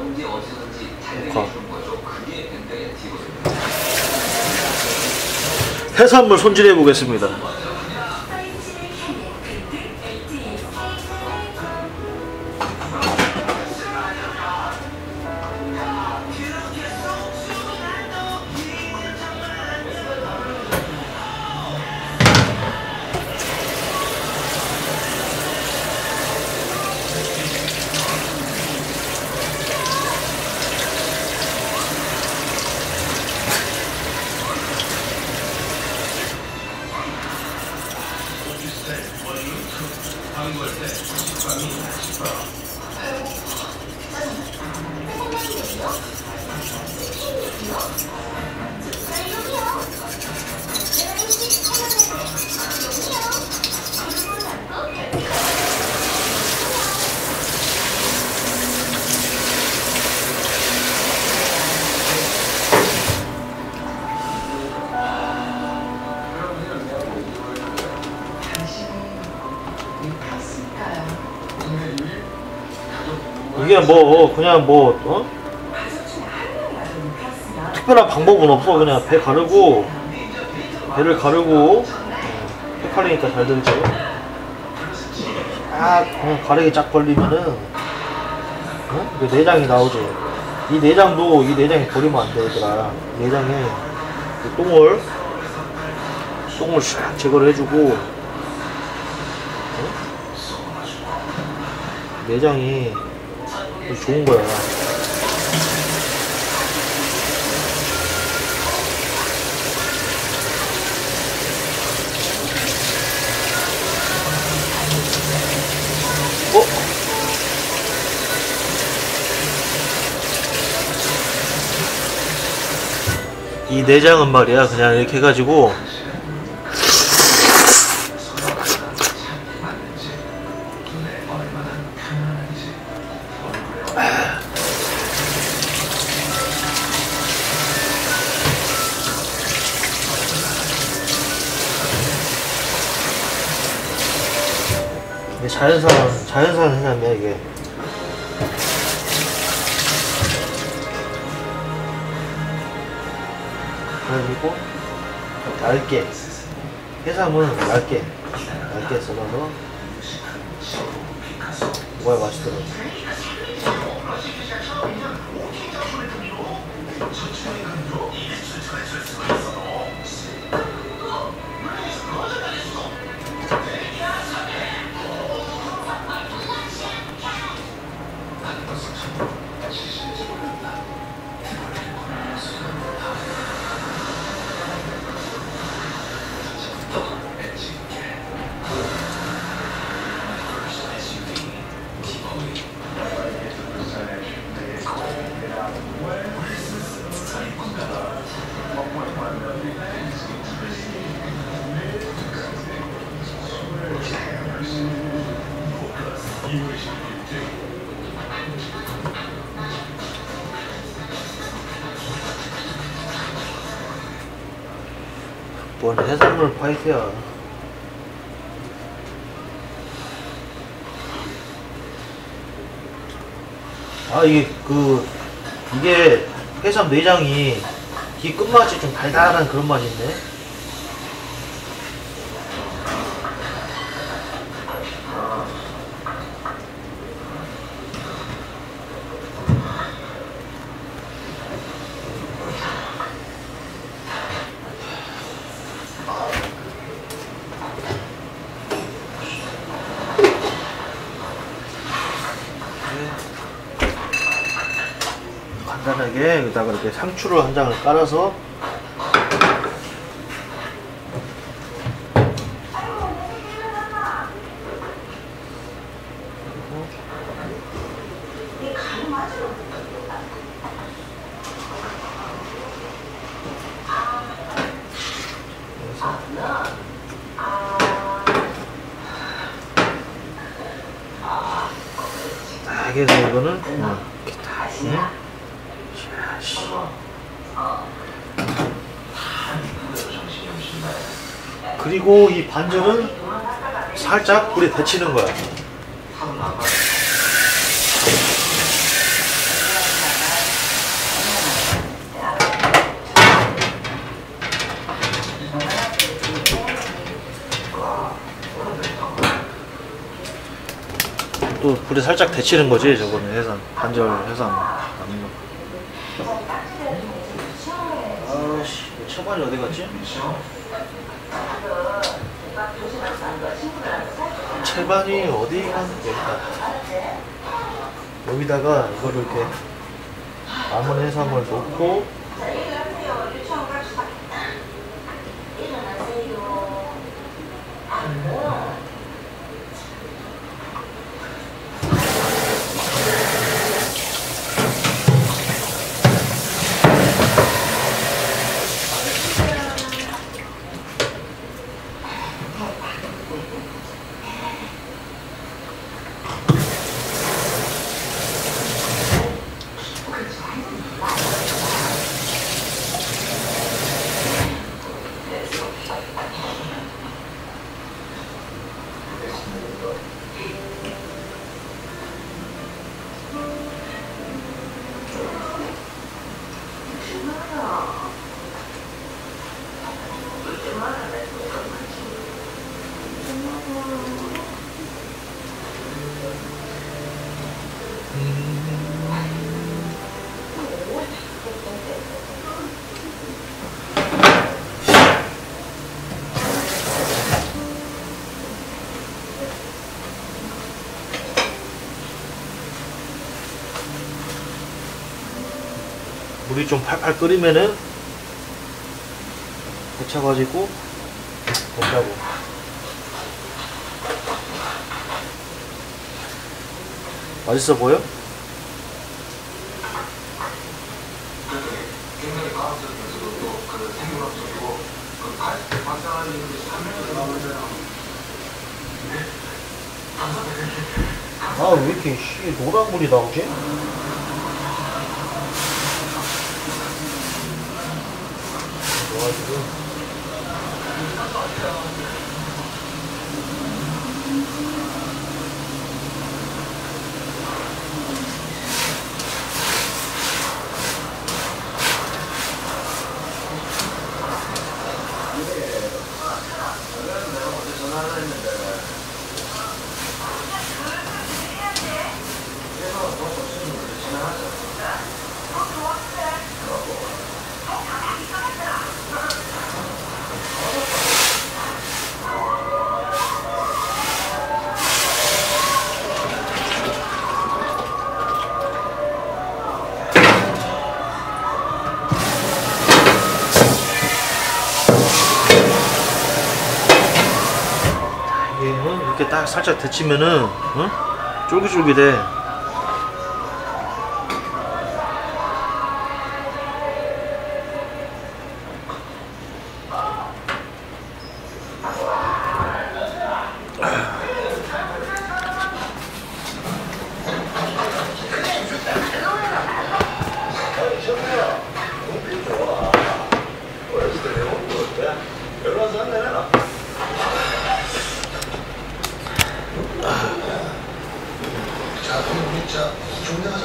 언제 어디든지 되게 가. 해주는 거죠. 그게 엔더엔티거든요. 해산물 손질해 보겠습니다. 이게 뭐 그냥 뭐 어? 특별한 방법은 없어 그냥 배 가르고 배를 가르고 어, 헷갈리니까 잘 들죠 아 그냥 가르기 쫙 벌리면은 어? 그 내장이 나오죠 이 내장도 이 내장이 버리면 안돼 얘들아 내장에 그 똥을 똥을 싹 제거를 해주고 어? 내장이 좋은 거야. 어? 이 내장은 말이야 그냥 이렇게 해가지고 자연산 자연산 해남이야 이게. 그리고 얇게. 해삼은 얇게. 얇게 썰어서. 먹어야 맛있더라고 뭔 해산물 파이트야. 아 이게 그 이게 해삼 내장이 이 끝맛이 좀 달달한 그런 있 네 간단하게 여기다가 이렇게 상추를 한 장을 깔아서 딱 해서 이거는 어, 이렇게 다 응? 그리고 이 반죽은 살짝 불에 데치는 거야. 또 불에 살짝 데치는 거지 저거는 해산 반절 해산 남는 거. 아씨 처반이 어디 갔지? 채반이 어디 간 여기다 여기다가 이거를 이렇게 남은 해삼을 놓고 물이 좀 팔팔 끓이면은 데쳐가지고 넣자고 맛있어 보여? 굉장히 과학적이면서도 또그 생물학적이고 그 가- 박사님 참여를 나오잖아요. 아왜 이렇게 씨 노란 물이 나오지? 그래 가지고 얘는 이렇게 딱 살짝 데치면은 응? 쫄깃쫄깃해